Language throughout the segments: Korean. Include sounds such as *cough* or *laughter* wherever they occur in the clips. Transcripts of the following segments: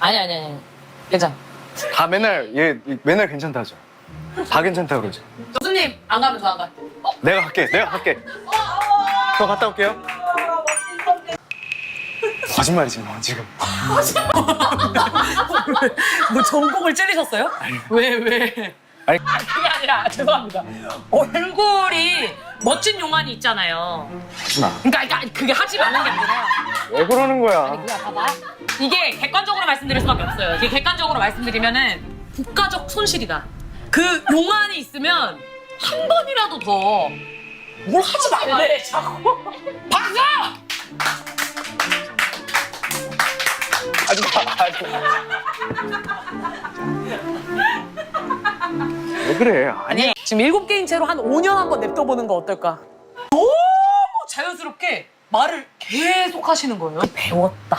아니 아니 아니 괜찮아 다 맨날 얘 맨날 괜찮다 하죠. 다 괜찮다 그러죠. 교수님 안 가면 저 안 가. 어? 내가 갈게. 내가 갈게. 저 갔다 올게요. 거짓말이지 뭐 지금. 뭐 전복을 찌르셨어요? 왜 왜? 아니. 아, 그게 아니라 *laughs* 죄송합니다. 얼굴이 멋진 용안이 있잖아요. 하지 마. 그러니까, 그러니까 그게 하지 말는 게 아니라 왜 그러는 거야? 그냥 봐봐. 이게 객관적으로 말씀드릴 수밖에 없어요. 이게 객관적으로 말씀드리면은 국가적 손실이다. 그 용안이 있으면 한 번이라도 더 뭘 하지 말래 자꾸 *laughs* 박수! 하지 마. 왜 그래? 아니. 아니 지금 일곱 개인 채로 한 5년 한번 냅둬보는 거 어떨까? 너무 자연스럽게 말을 계속 하시는 거예요. 배웠다.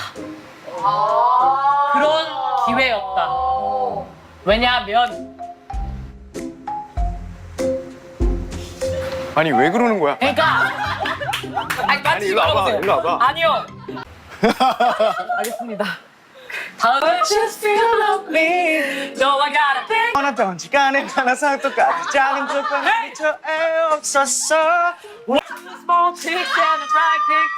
그런 기회였다. 왜냐하면 아니 왜 그러는 거야? 그러니까 아니 맞지 일로 와봐. 일로 와봐. 아니요. *laughs* 알겠습니다. 다음은 Just feel love me. No, I gotta think. 원하던 시간에 하나서 똑같이 작은 조건 미처 애 없었어. Small chicks and a dry pick.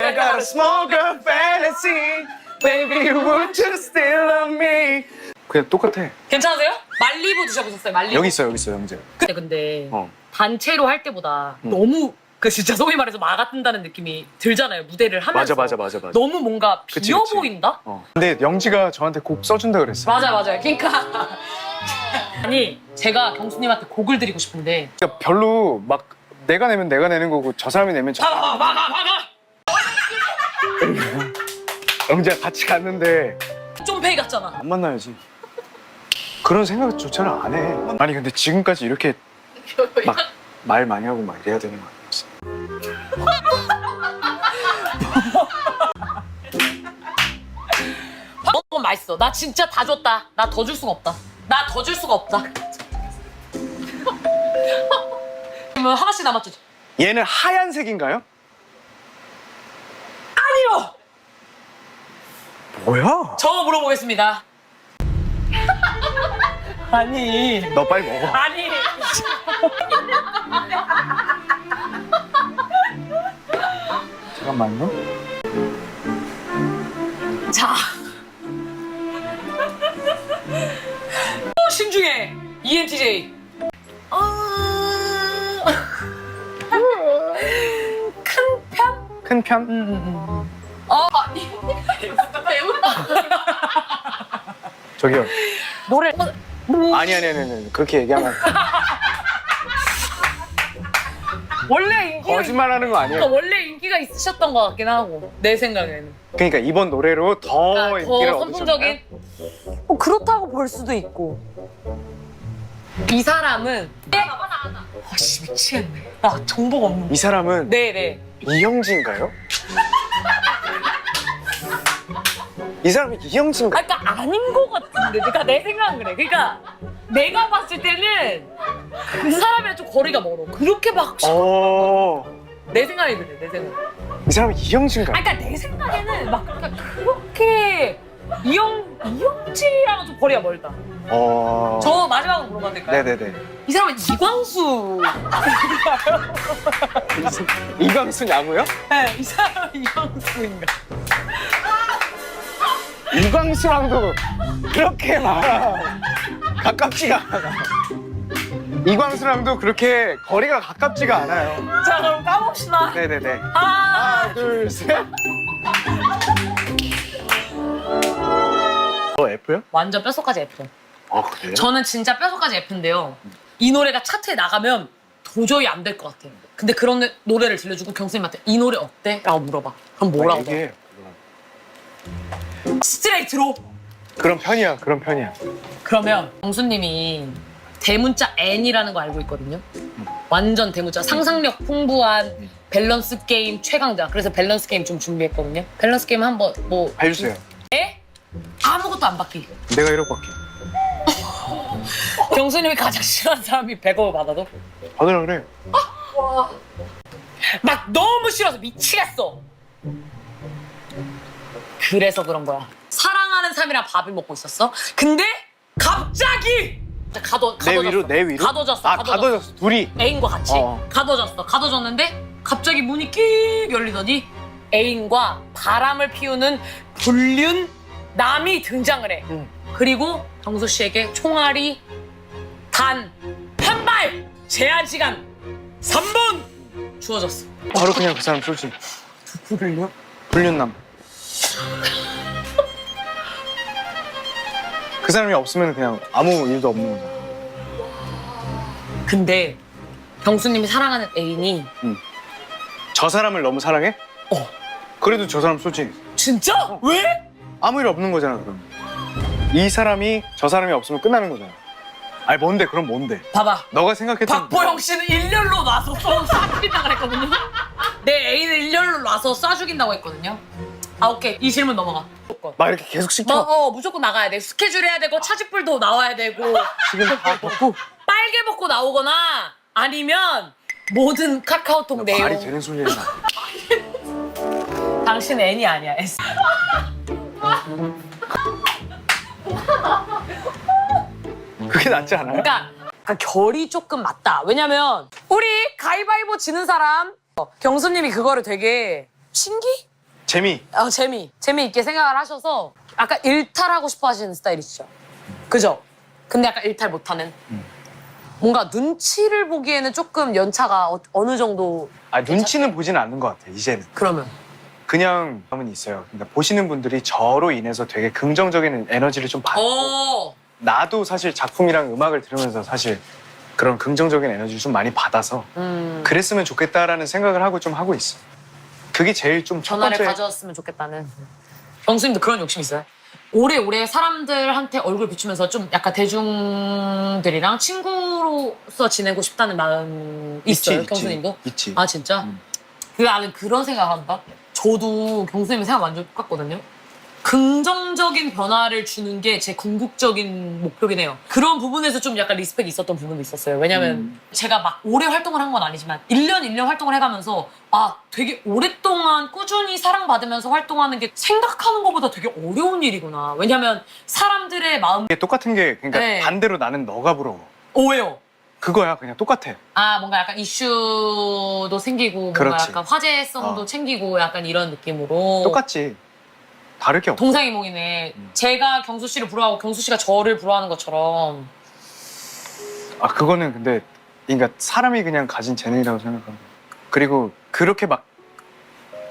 I got a small girl fantasy. Baby, would you still love me? 그냥 똑같아. 괜찮으세요? 말리부 드셔보셨어요? 말리부. 여기 있어, 여기 있어, 영재. 근데 근데 어. 단체로 할 때보다 너무 그 진짜 소위 말해서 막아뜬다는 느낌이 들잖아요 무대를 하면서 맞아, 맞아, 맞아, 맞아. 너무 뭔가 그치, 비어 그치. 보인다? 어. 근데 영지가 저한테 곡 써준다 그랬어. 맞아 맞아요 그러니까 *laughs* 아니 제가 경수님한테 곡을 드리고 싶은데 그러니까 별로 막 내가 내면 내가 내는 거고 저 사람이 내면 저 막아 막아 막아 *laughs* 영지가 같이 갔는데 좀 페이 같잖아 안 만나야지. 그런 생각조차를 안 해. 아니 근데 지금까지 이렇게 *laughs* 막 말 많이 하고 막 이래야 되는 거아 니었어? 너무 맛있어? 나 진짜 다 줬다. 나 더 줄 수가 없다. 나 더 줄 수가 없다. 그러면 하나씩 남았죠? 얘는 하얀색인가요? 아니요! 뭐야? 저 물어보겠습니다. 아니. 너 빨리 먹어. 아니 잠깐만요. 자. 어, 신중해. ENTJ. 어... 큰 편? 큰 편? 어, *laughs* 아니. 배우다. 저기요. 노래. 아니 아니 아니 아니 그렇게 얘기하면. 원래 인기가 거짓말하는 거 그러니까 아니에요. 원래 인기 가 있으셨던 것 같긴 하고 내 생각에는. 그러니까 이번 노래로 더 그러니까 인기를 더 얻으셨나요? 선풍적인. 뭐 그렇다고 볼 수도 있고. 이 사람은. 아씨 미치겠네. 나 정보가 없는. 이 사람은 네네. 이영지인가요? 이 사람이 이영지인가? 아, 그러니까 아닌 것 같은데. 그러니까 내 생각은 그래. 그러니까 내가 봤을 때는 그 사람이랑 좀 거리가 멀어. 그렇게 막. 어, 내 생각이 그래. 내 생각. 이 사람이 이영지인가요? 아, 그러니까 내 생각에는 막 그러니까 그렇게 이영 이영지랑은 좀 거리가 멀다. 어, 저 마지막으로 물어봐도 될까요? 네네네. 이 사람은 이광수. *laughs* 이광수 야구요? 네, 이 사람은 이광수인가? 이광수랑도 그렇게 막 가깝지가 않아. 이광수랑도 그렇게 거리가 가깝지가 않아요. 자, 그럼 까봅시다. 네네네. 아, 하나, 둘, 셋. 너 F요? 완전 뼛속까지 F. 아 그래요? 저는 진짜 뼛속까지 F인데요. 이 노래가 차트에 나가면 도저히 안 될 것 같아요. 근데 그런 노- 노래를 들려주고 경수님한테 이 노래 어때? 라고 물어봐. 그럼 뭐라고? 해? 이게 스트레이트로. 그런 편이야. 그런 편이야. 그러면 경수님이 대문자 N이라는 거 알고 있거든요. 완전 대문자 상상력 풍부한 밸런스 게임 최강자. 그래서 밸런스 게임 좀 준비했거든요. 밸런스 게임 한번 뭐 해주세요. 에? 아무것도 안 받기. 내가 1억 받게. *laughs* 경수님이 가장 싫어하는 사람이 100억을 받아도 받으라 그래. 막 너무 싫어서 미치겠어. 그래서 그런 거야. 사랑하는 사람이랑 밥을 먹고 있었어. 근데 갑자기 가둬 내 가둬졌어. 위로 내 위로 가둬졌어. 아 가둬졌어. 가둬졌어 둘이 애인과 같이 어. 가둬졌어. 가둬졌는데 갑자기 문이 끽 열리더니 애인과 바람을 피우는 불륜 남이 등장을 해. 응. 그리고 정수 씨에게 총알이 단 한 발 제한 시간 3분 주어졌어. 바로 그냥 그 사람 쏘지 누구를요? 불륜남 그 사람이 없으면 그냥 아무 일도 없는 거야 근데 경수님이 사랑하는 애인이 저 사람을 너무 사랑해? 어. 그래도 저 사람 쏘지 진짜? 왜? 아무 일 없는 거잖아 그럼 이 사람이 저 사람이 없으면 끝나는 거잖아 아니 뭔데 그럼 뭔데 봐봐. 너가 생각했던 박보영 씨는 일렬로 놔서 쏴, 쏴 죽인다 그랬거든요. 내 애인을 일렬로 놔서 쏴 죽인다고 했거든요. 아 오케이 이 질문 넘어가. 무조건. 막 이렇게 계속 시켜 뭐, 어, 무조건 나가야 돼. 스케줄 해야 되고 차지불도 나와야 되고 *laughs* 지금 다 벗고 빨개 벗고 나오거나 아니면 모든 카카오톡 내용. 말이 되는 소리야 *laughs* 당신 애니 아니야. S. 그게 낫지 않아요? 그러니까 약간 결이 조금 맞다. 왜냐면 우리 가위바위보 지는 사람 어, 경수님이 그거를 되게 신기? 재미 어, 재미, 재미있게 생각을 하셔서 약간 일탈하고 싶어 하시는 스타일이시죠. 그죠? 근데 약간 일탈 못하는. 뭔가 눈치를 보기에는 조금 연차가 어, 어느 정도 아 눈치는 보지는 않는 것 같아 이제는 그러면 그냥 마음은 있어요 그러니까 보시는 분들이 저로 인해서 되게 긍정적인 에너지를 좀 받고 어 나도 사실 작품이랑 음악을 들으면서 사실 그런 긍정적인 에너지를 좀 많이 받아서 음, 그랬으면 좋겠다라는 생각을 하고 좀 하고 있어. 그게 제일 좀 첫 전화를 번째. 가져왔으면 좋겠다는 경수님도 그런 욕심 있어요? 오래오래 사람들한테 얼굴 비추면서 좀 약간 대중들이랑 친구로서 지내고 싶다는 마음 있어요, 경수님도? 있지. 아 진짜? 음. 그 나는 그런 생각한다. 저도 경수님 생각 완전 똑같거든요. 긍정적인 변화를 주는 게 제 궁극적인 목표긴 해요. 그런 부분에서 좀 약간 리스펙이 있었던 부분도 있었어요. 왜냐면 음. 제가 막 오래 활동을 한 건 아니지만 1년 1년 활동을 해가면서 아 되게 오랫동안 꾸준히 사랑받으면서 활동하는 게 생각하는 것보다 되게 어려운 일이구나. 왜냐면 사람들의 마음 이게 똑같은 게 그러니까 네. 반대로 나는 너가 부러워. 오해요. 그거야 그냥 똑같아. 아 뭔가 약간 이슈도 생기고 뭔가 그렇지. 약간 화제성도 어. 챙기고 약간 이런 느낌으로 똑같지. 다를 게 없어. 동상이 몽이네. 음. 제가 경수 씨를 부러워하고 경수 씨가 저를 부러워하는 것처럼 아 그거는 근데 그러니까 사람이 그냥 가진 재능이라고 생각합니다. 그리고 그렇게 막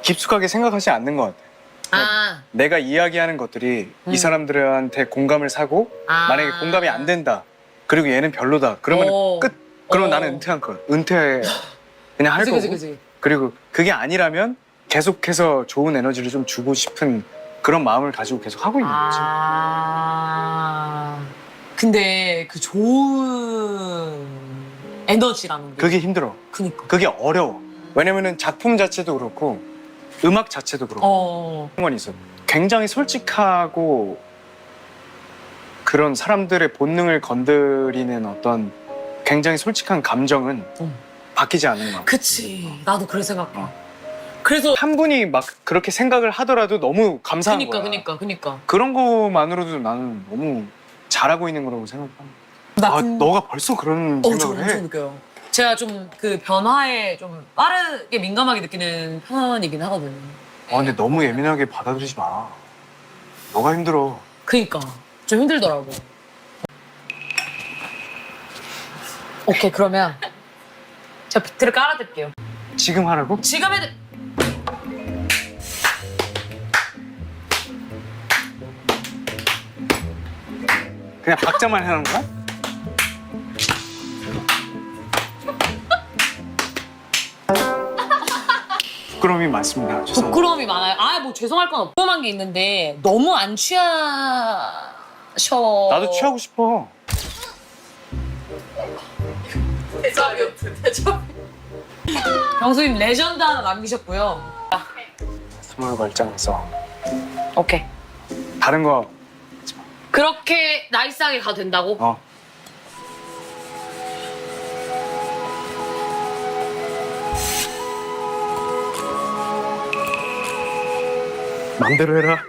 깊숙하게 생각하지 않는 것 같아. 아, 내가 이야기하는 것들이 음. 이 사람들한테 공감을 사고 아. 만약에 공감이 안 된다. 그리고 얘는 별로다. 그러면 어. 끝. 그러면 어. 나는 은퇴한 거야. 은퇴 그냥 할 그지 거고. 그지 그지. 그리고 그게 아니라면 계속해서 좋은 에너지를 좀 주고 싶은 그런 마음을 가지고 계속 하고 있는 거지. 아. 근데 그 좋은 에너지라는 게. 그게 힘들어. 그니까. 그게 어려워. 왜냐면은 작품 자체도 그렇고 음악 자체도 그렇고 어. 그런 건 있어. 굉장히 솔직하고 그런 사람들의 본능을 건드리는 어떤 굉장히 솔직한 감정은 음. 바뀌지 않는 거야. 그치. 나도 그래 생각해. 어. 그래서. 한 분이 막 그렇게 생각을 하더라도 너무 감사한 그니까, 거야. 그니까, 그니까. 그런 것만으로도 나는 너무 잘하고 있는 거라고 생각합니다. 나 아, 근- 너가 벌써 그런 어, 저 생각을 엄청 해? 느껴요. 제가 좀 그 변화에 좀 빠르게 민감하게 느끼는 편이긴 하거든요. 아, 근데 너무 예민하게 받아들이지 마. 너가 힘들어. 그니까 좀 힘들더라고. 오케이 그러면 제가 비트를 깔아드릴게요. 지금 하라고? 지금 해드. 그냥 박자만 해놓은 거야? 부끄러움이 많습니다. 죄송합니다. 부끄러움이 많아요. 아 뭐 죄송할 건 없고만 게 있는데 너무 안 취하셔. 나도 취하고 싶어. 경수님 레전드 하나 남기셨고요. 스몰 걸장에서 오케이. 다른 거 그렇게 나이스하게 가도 된다고? 어. 맘대로 해라.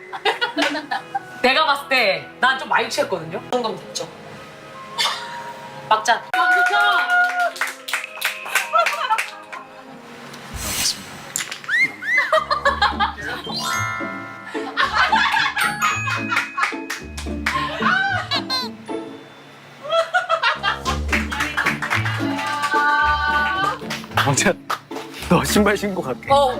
내가 봤을 때 난 좀 많이 취했거든요. 그 정도면 됐죠. *laughs* 막자. 신발 신고 갈게. 어.